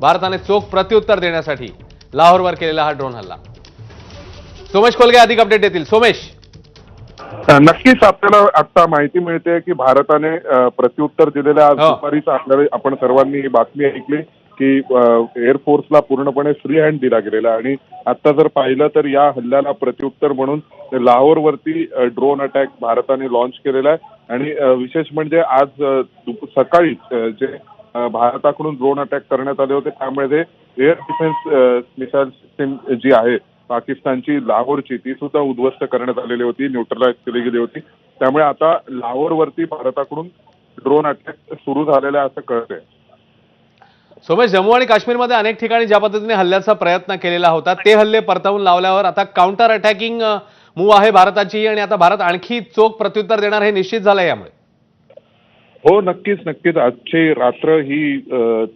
भारताने चोख प्रत्युत्तर देण्यासाठी लाहोरवर केलेला हा ड्रोन हल्ला. सोमेश खोलगे अधिक अपडेट देतील. सोमेश. नक्कीच आपल्याला आता माहिती मिळते की भारताने प्रत्युत्तर दिलेल्या आज हो. दुपारीच आपल्याला आपण सर्वांनी ही बातमी ऐकली की एअरफोर्सला पूर्णपणे फ्री हँड दिला गेलेला. आणि आता जर पाहिलं तर या हल्ल्याला प्रत्युत्तर म्हणून लाहोरवरती ड्रोन अटॅक भारताने लॉन्च केलेला आहे. आणि विशेष म्हणजे आज अ, दुप- सकाळी अ, जे भारताकडून ड्रोन अटॅक करण्यात आले होते. त्यामध्ये एअर डिफेन्स मिसाईल सिस्टीम जी आहे पाकिस्तानची लाहोरची ती सुद्धा उद्ध्वस्त करण्यात आलेली होती न्यूट्रलाइज केली गेली होती. त्यामुळे आता लाहोरवरती भारताकडून ड्रोन अटॅक सुरू झालेला आहे असं कळतंय. सोमेश जम्मू आणि काश्मीरमध्ये अनेक ठिकाणी ज्या पद्धतीने हल्ल्याचा प्रयत्न केलेला होता ते हल्ले परतावून लावल्यावर आता काउंटर अटॅकिंग मूव्ह आहे भारताची आणि आता भारत आणखी चोख प्रत्युत्तर देणार हे निश्चित झालं यामुळे. हो नक्कीच नक्कीच. आजची रात्र ही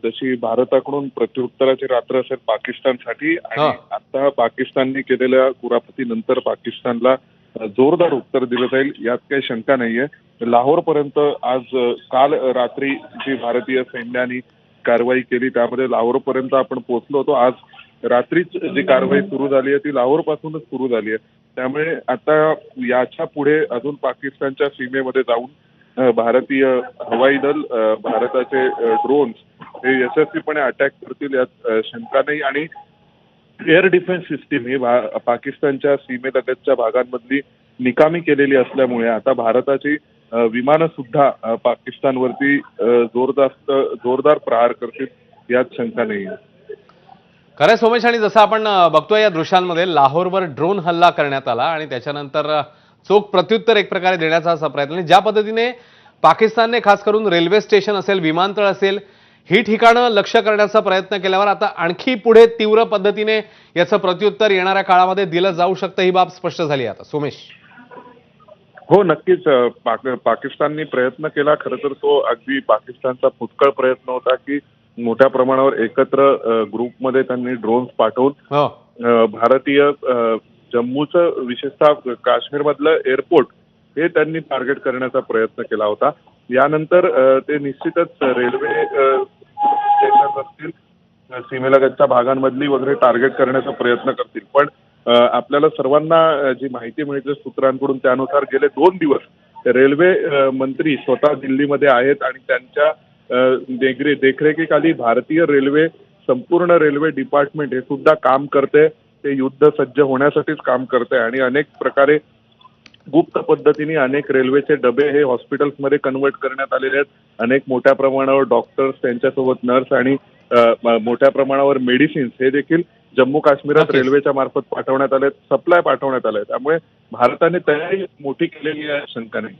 तशी भारताकडून प्रत्युत्तराची रात्र असेल पाकिस्तानसाठी आणि. आता पाकिस्तानने केलेल्या कुरापतीनंतर पाकिस्तानला जोरदार उत्तर दिलं जाईल यात काही शंका नाहीये. लाहोर पर्यंत आज काल रात्री जी भारतीय सैन्याने कारवाई केली त्यामध्ये लाहोर पर्यंत आपण पोहोचलो होतो. आज रात्रीच जी कारवाई सुरू झाली आहे ती लाहोर पासूनच सुरू झाली आहे. त्यामुळे आता याच्यापुढे अजून पाकिस्तानच्या सीमेमध्ये जाऊन भारतीय हवाई दल भारताचे ड्रोन्स हे यशस्वीपणे अटॅक करतील यात शंका नाही. आणि एअर डिफेन्स सिस्टीम ही पाकिस्तानच्या सीमेलगतच्या भागांमधली निकामी केलेली असल्यामुळे आता भारताची विमानं सुद्धा पाकिस्तानवरती जोरदास्त जोरदार जोरदार प्रहार करतील यात शंका नाही. खरं सोमेश आणि जसं आपण बघतोय या दृश्यांमध्ये लाहोरवर ड्रोन हल्ला करण्यात आला आणि त्याच्यानंतर चोख प्रत्युत्तर एक प्रकारे देण्याचा असा प्रयत्न. आणि ज्या पद्धतीने पाकिस्तानने खास करून रेल्वे स्टेशन असेल विमानतळ असेल ही ठिकाणं लक्ष करण्याचा प्रयत्न केल्यावर आता आणखी पुढे तीव्र पद्धतीने याचं प्रत्युत्तर येणाऱ्या काळामध्ये दिलं जाऊ शकतं ही बाब स्पष्ट झाली आता. सोमेश. हो नक्कीच पाक पाकिस्तानने प्रयत्न केला. खरं तर तो अगदी पाकिस्तानचा फुटकळ प्रयत्न होता की मोठ्या प्रमाणावर एकत्र ग्रुपमध्ये त्यांनी ड्रोन्स पाठवून हो. भारतीय जम्मूचं विशेषतः काश्मीरमधलं एअरपोर्ट हे त्यांनी टार्गेट करण्याचा प्रयत्न केला होता. यानंतर ते निश्चितच रेल्वे स्टेशन असतील सीमेलगतच्या भागांमधली वगैरे टार्गेट करण्याचा प्रयत्न करतील. पण आपल्याला सर्वांना जी माहिती मिळते सूत्रांकडून त्यानुसार गेले दोन दिवस रेल्वे मंत्री स्वतः दिल्लीमध्ये आहेत आणि त्यांच्या देखरेखीखाली भारतीय रेल्वे संपूर्ण रेल्वे डिपार्टमेंट हे सुद्धा काम करते. ते युद्ध सज्ज होण्यासाठीच काम करते आणि अनेक प्रकारे गुप्त पद्धतीने अनेक रेल्वेचे डबे हे हॉस्पिटल्समध्ये कन्वर्ट करण्यात आलेले आहेत. अनेक मोठ्या प्रमाणावर डॉक्टर्स त्यांच्यासोबत नर्स आणि मोठ्या प्रमाणावर मेडिसिन्स हे देखील जम्मू काश्मीरात. रेल्वेच्या मार्फत पाठवण्यात आले सप्लाय पाठवण्यात आले त्यामुळे भारताने तयारी मोठी केलेली आहे शंका नाही.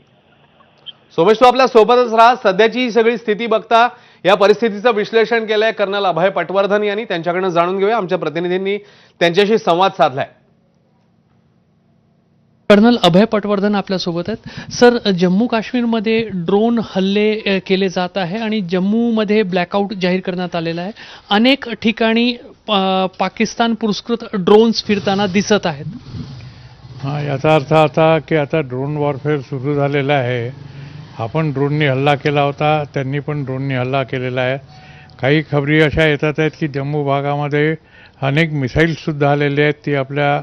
सोमेश तू आपल्या सोबतच राहा. सध्याची ही सगळी स्थिती बघता या परिस्थितीचं विश्लेषण केलंय कर्नल अभय पटवर्धन यांनी. त्यांच्याकडनं जाणून घेऊया. आमच्या प्रतिनिधींनी त्यांच्याशी संवाद साधलाय. कर्नल अभय पटवर्धन आपल्यासोबत आहेत. सर जम्मू काश्मीरमध्ये ड्रोन हल्ले केले जात आहे आणि जम्मूमध्ये ब्लॅकआउट जाहीर करण्यात आलेला आहे. अनेक ठिकाणी पाकिस्तान पुरस्कृत ड्रोन्स फिरताना दिसत आहेत. हां याचा अर्थ आता की आता ड्रोन वॉरफेअर सुरू झालेला आहे. आपण ड्रोननी हल्ला केला होता त्यांनी पण ड्रोननी हल्ला केलेला आहे. काही खबरी अशा येतात आहेत की जम्मू भागामध्ये अनेक मिसाईल्ससुद्धा आलेले आहेत ती आपल्या